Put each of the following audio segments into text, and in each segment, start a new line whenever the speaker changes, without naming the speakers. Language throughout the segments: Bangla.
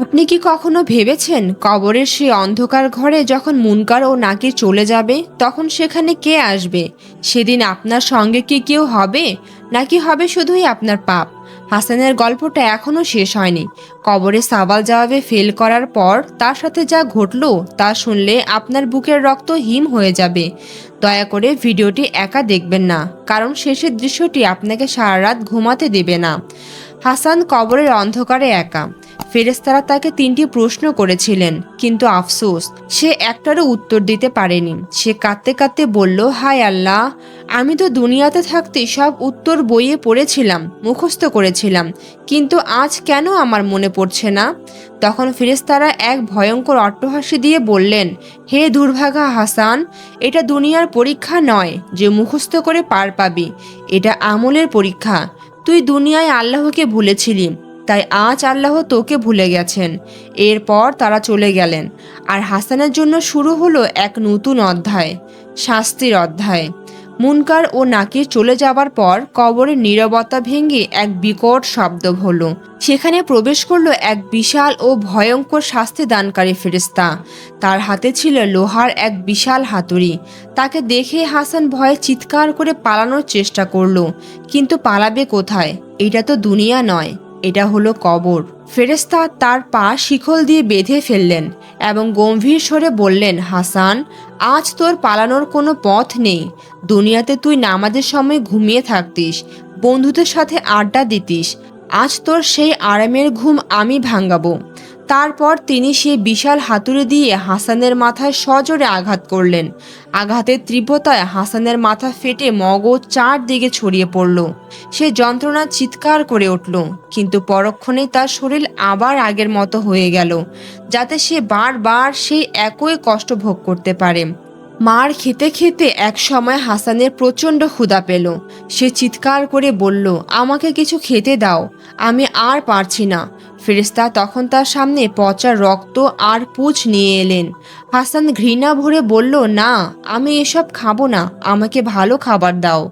আপনি কি কখনো ভেবেছেন কবরের সেই অন্ধকার ঘরে যখন মুনকার ও নাকি চলে যাবে, তখন সেখানে কে আসবে? সেদিন আপনার সঙ্গে কি কেউ হবে? নাকি হবে শুধুই আপনার পাপ? হাসানের গল্পটা এখনও শেষ হয়নি। কবরে সাবাল জবাবে ফেল করার পর তার সাথে যা ঘটলো তা শুনলে আপনার বুকের রক্ত হিম হয়ে যাবে। দয়া করে ভিডিওটি একা দেখবেন না, কারণ শেষের দৃশ্যটি আপনাকে সারা রাত ঘুমাতে দেবে না। হাসান কবরের অন্ধকারে একা। ফেরেস্তারা তাকে তিনটি প্রশ্ন করেছিলেন, কিন্তু আফসোস, সে একটারও উত্তর দিতে পারেনি। সে কাঁদতে কাঁদতে বলল, হায় আল্লাহ! আমি তো দুনিয়াতে থাকতে সব উত্তর বইয়ে পড়েছিলাম, মুখস্থ করেছিলাম। কিন্তু আজ কেন আমার মনে পড়ছে না? তখন ফেরেস্তারা এক ভয়ঙ্কর অট্টহাসি দিয়ে বললেন, হে দুর্ভাগা হাসান, এটা দুনিয়ার পরীক্ষা নয় যে মুখস্থ করে পার পাবি, এটা আমলের পরীক্ষা। তুই দুনিয়ায় আল্লাহকে ভুলেছিলি, তাই আজ আল্লাহ তোকে ভুলে গেছেন। এরপর তারা চলে গেলেন। আর হাসানের জন্য শুরু হলো এক নতুন অধ্যায়, শাস্তির অধ্যায়। মুনকার ও নাকির চলে যাবার পর কবরের নীরবতা ভেঙে এক বিকট শব্দ হলো সেখানে প্রবেশ করল এক বিশাল ও ভয়ঙ্কর শাস্তি দানকারী ফেরিস্তা তার হাতে ছিল লোহার এক বিশাল হাতুড়ি। তাকে দেখে হাসান ভয়ে চিৎকার করে পালানোর চেষ্টা করল। কিন্তু পালাবে কোথায়? এটা তো দুনিয়া নয়। এটা হলো কবর। ফেরেস্তা তার পা শিখল দিয়ে বেঁধে ফেললেন এবং গম্ভীর স্বরে বললেন, হাসান, আজ তোর পালানোর কোনো পথ নেই। দুনিয়াতে তুই নামাজের সময় ঘুমিয়ে থাকতিস, বন্ধুদের সাথে আড্ডা দিতিস। আজ তোর সেই আরামের ঘুম আমি ভাঙ্গাবো তারপর তিনি সেই বিশাল হাতুড়ি দিয়ে হাসানের মাথায় সজোরে আঘাত করলেন। আঘাতের তীব্রতায় হাসানের মাথা ফেটে মগজ চারদিকে ছড়িয়ে পড়ল। সে যন্ত্রণা চিৎকার করে উঠল, কিন্তু পরক্ষণেই তার শরীর আবার আগের মতো হয়ে গেল, যাতে সে বারবার সেই একই কষ্ট ভোগ করতে পারে। মার খেতে খেতে এক সময় হাসানের প্রচণ্ড ক্ষুধা পেল। সে চিৎকার করে বলল, আমাকে কিছু খেতে দাও, আমি আর পারছি না। ফেরেস্তা তখন তার সামনে পচা রক্ত আর পুছ নিয়ে এলেন। হাসান ঘৃণা ভরে বলল, না, আমি এসব খাব না, আমাকে ভালো খাবার দাও।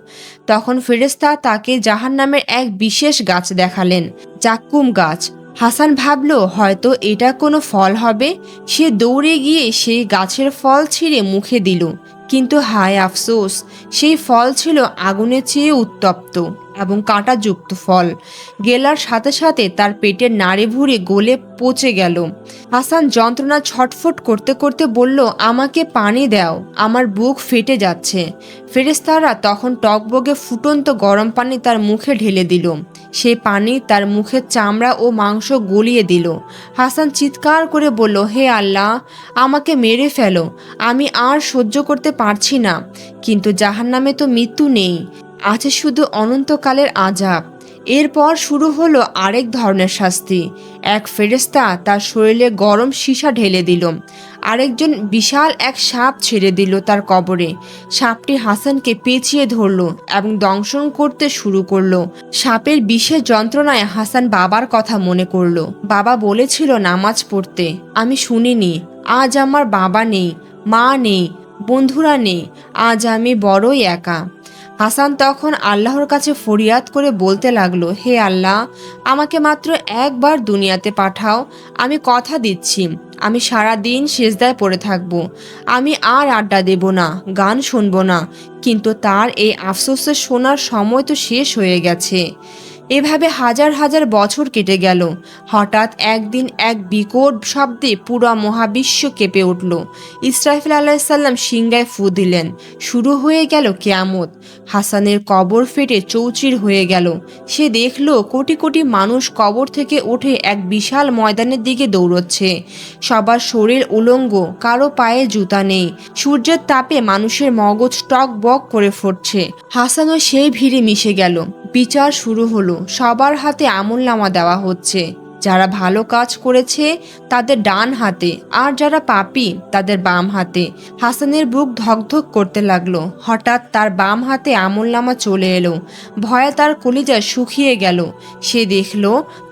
তখন ফেরেস্তা তাকে জাহান নামের এক বিশেষ গাছ দেখালেন, জাক্কুম গাছ। হাসান ভাবল, হয়তো এটা কোনো ফল হবে? সে দৌড়ে গিয়ে সেই গাছের ফল ছিঁড়ে মুখে দিল। কিন্তু হায় আফসোস, সেই ফল ছিল আগুনের চেয়ে উত্তপ্ত। এবং কাঁটাযুক্ত ফল। গেলার সাথে সাথে তার পেটের নাড়ে ভুড়ি গলে পচে গেল। হাসান যন্ত্রণা ছটফট করতে করতে বলল, আমাকে পানি দাও, আমার বুক ফেটে যাচ্ছে। ফেরেস্তারা তখন টকবগে ফুটন্ত গরম পানি তার মুখে ঢেলে দিল। সেই পানি তার মুখের চামড়া ও মাংস গলিয়ে দিল। হাসান চিৎকার করে বলল, হে আল্লাহ, আমাকে মেরে ফেলো, আমি আর সহ্য করতে পারছি না। কিন্তু জাহান্নামে তো মৃত্যু নেই। আছে শুধু অনন্তকালের আজাব। এরপর শুরু হলো আরেক ধরনের শাস্তি। এক ফেরেস্তা তার শরীরে গরম সীসা ঢেলে দিল। আরেকজন বিশাল এক সাপ ছেড়ে দিল তার কবরে। সাপটি হাসানকে পেঁচিয়ে ধরলো এবং দংশন করতে শুরু করল। সাপের বিশেষ যন্ত্রণায় হাসান বাবার কথা মনে করল। বাবা বলেছিল নামাজ পড়তে। আমি শুনিনি, আজ আমার বাবা নেই, মা নেই, বন্ধুরা নেই, আজ আমি বড়ই একা। হাসান তখন আল্লাহর কাছে ফরিয়াদ করে বলতে লাগল, হে আল্লাহ, আমাকে মাত্র একবার দুনিয়াতে পাঠাও, আমি কথা দিচ্ছি, আমি সারা দিন সেজদায় পড়ে থাকব, আমি আর আড্ডা দেব না, গান শুনব না, কিন্তু তার এই আফসোসের শোনার সময় তো শেষ হয়ে গেছে। এভাবে হাজার হাজার বছর কেটে গেল। হঠাৎ একদিন এক বিকট শব্দে পুরো মহাবিশ্ব কেঁপে উঠল। ইসরাফিল আলাইসাল্লাম সিংগায় ফু দিলেন। শুরু হয়ে গেল কেয়ামত। হাসানের কবর ফেটে চৌচির হয়ে গেল। সে দেখল কোটি কোটি মানুষ কবর থেকে উঠে এক বিশাল ময়দানের দিকে দৌড়চ্ছে। সবার শরীর উলঙ্গ, কারও পায়ে জুতা নেই। সূর্যের তাপে মানুষের মগজ টক বক করে ফুটছে। হাসানও সেই ভিড়ে মিশে গেল। বিচার শুরু হলো। সবার হাতে আমলনামা দেওয়া হচ্ছে। যারা ভালো কাজ করেছে তাদের ডান হাতে, আর যারা পাপি, তাদের বাম হাতে। হাসানের বুক ধকধক করতে লাগল। হঠাৎ তার বাম হাতে আমলনামা চলে এলো। ভয়ে তার কলিজা শুকিয়ে গেল। সে দেখল,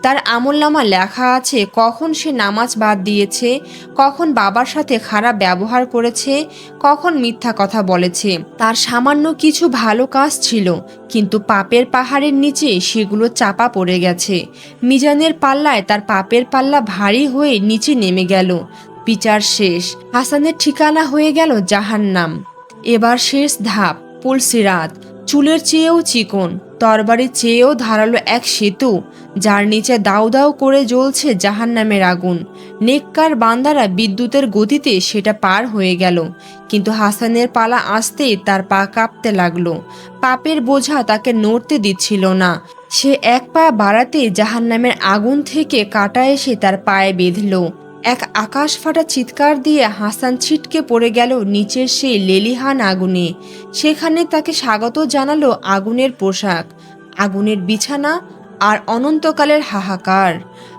তার আমলনামা লেখা আছে, কখন সে নামাজ বাদ দিয়েছে, কখন বাবার সাথে খারাপ ব্যবহার করেছে, কখন মিথ্যা কথা বলেছে। তার সামান্য কিছু ভালো কাজ ছিল, কিন্তু পাপের পাহাড়ের নিচে সেগুলো চাপা পড়ে গেছে। মিজানের পাল্লায় তার পাপের পাল্লা ভারী হয়ে নিচে নেমে গেল। বিচার শেষ। হাসানের ঠিকানা হয়ে গেল জাহান্নাম। এবার শেষ ধাপ পুলসিরাত চুলের চেয়েও চিকন তরবারির চেয়েও ধারালো এক সেতু, যার নিচে দাউ দাউ করে জ্বলছে জাহান্নামের আগুন। নেককার বান্দারা বিদ্যুতের গতিতে সেটা পার হয়ে গেল। কিন্তু হাসানের পালা আসতেই তার পা কাঁপতে লাগল। পাপের বোঝা তাকে নড়তে দিচ্ছিল না। সে এক পা বাড়াতে জাহান্নামের আগুন থেকে কাটা এসে তার পায়ে বেঁধল। এক আকাশ ফাটা চিৎকার দিয়ে হাসান ছিটকে পড়ে গেল নিচের সেই লেলিহান আগুনে। সেখানে তাকে স্বাগত জানালো আগুনের পোশাক। আগুনের বিছানা আর অনন্তকালের হাহাকার।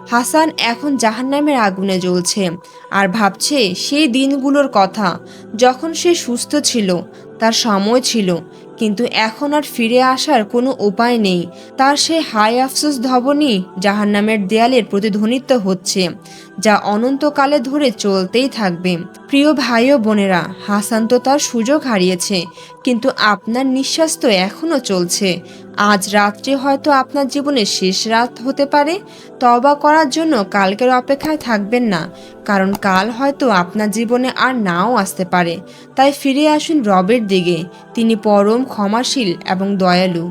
হাসান এখন জাহান্নামের আগুনে জ্বলছে আর ভাবছে সেই দিনগুলোর কথা। যখন সে সুস্থ ছিল, তার সময় ছিল কিন্তু এখন আর ফিরে আসার কোনো উপায় নেই। তার সে হাই আফসোস ধবনি জাহান্নামের দেয়ালের প্রতিধ্বনিত হচ্ছে, যা অনন্তকালে ধরে চলতেই থাকবে। প্রিয় ভাই ও বোনেরা, হাসান তো তার সুযোগ হারিয়েছে, কিন্তু আপনার নিঃশ্বাস তো এখনও চলছে। আজ রাত্রে হয়তো আপনার জীবনের শেষ রাত হতে পারে। তবা করার জন্য কালকের অপেক্ষায় থাকবেন না, কারণ কাল হয়তো আপনার জীবনে আর নাও আসতে পারে। তাই ফিরে আসুন রবের দিকে। তিনি পরম ক্ষমাশীল এবং দয়ালু।